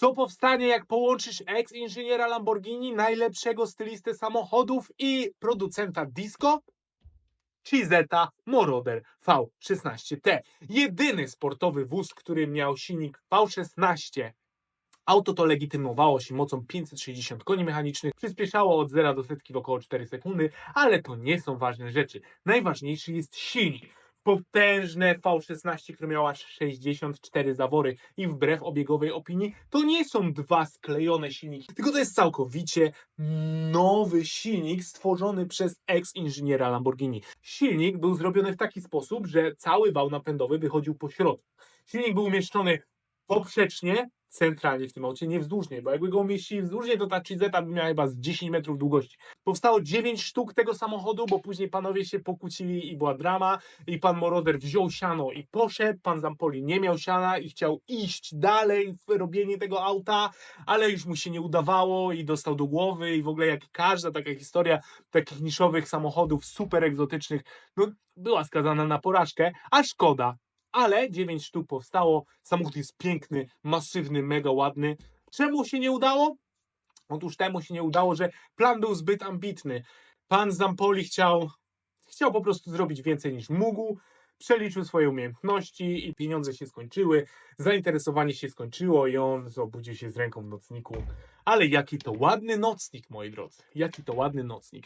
Co powstanie, jak połączysz ex-inżyniera Lamborghini, najlepszego stylistę samochodów i producenta disco? Cizeta Moroder V16T. Jedyny sportowy wóz, który miał silnik V16. Auto to legitymowało się mocą 560 koni mechanicznych, przyspieszało od 0 do setki w około 4 sekundy, ale to nie są ważne rzeczy. Najważniejszy jest silnik. Potężne V16, które miało aż 64 zawory i wbrew obiegowej opinii, to nie są dwa sklejone silniki, tylko to jest całkowicie nowy silnik stworzony przez ex-inżyniera Lamborghini. Silnik był zrobiony w taki sposób, że cały wał napędowy wychodził po środku. Silnik był umieszczony poprzecznie, centralnie w tym aucie, nie wzdłużnie, bo jakby go umieścili wzdłużnie, to ta Cizeta by miała chyba z 10 metrów długości. Powstało 9 sztuk tego samochodu, bo później panowie się pokłócili i była drama i pan Moroder wziął siano i poszedł, pan Zampoli nie miał siana i chciał iść dalej w robienie tego auta, ale już mu się nie udawało i dostał do głowy i w ogóle jak każda taka historia takich niszowych samochodów super egzotycznych, no była skazana na porażkę, a szkoda, ale 9 sztuk powstało. Samochód jest piękny, masywny, mega ładny. Czemu się nie udało? Otóż temu się nie udało, że plan był zbyt ambitny. Pan Zampoli chciał, chciał po prostu zrobić więcej niż mógł. Przeliczył swoje umiejętności i pieniądze się skończyły. Zainteresowanie się skończyło i on obudził się z ręką w nocniku. Ale jaki to ładny nocnik, moi drodzy. Jaki to ładny nocnik.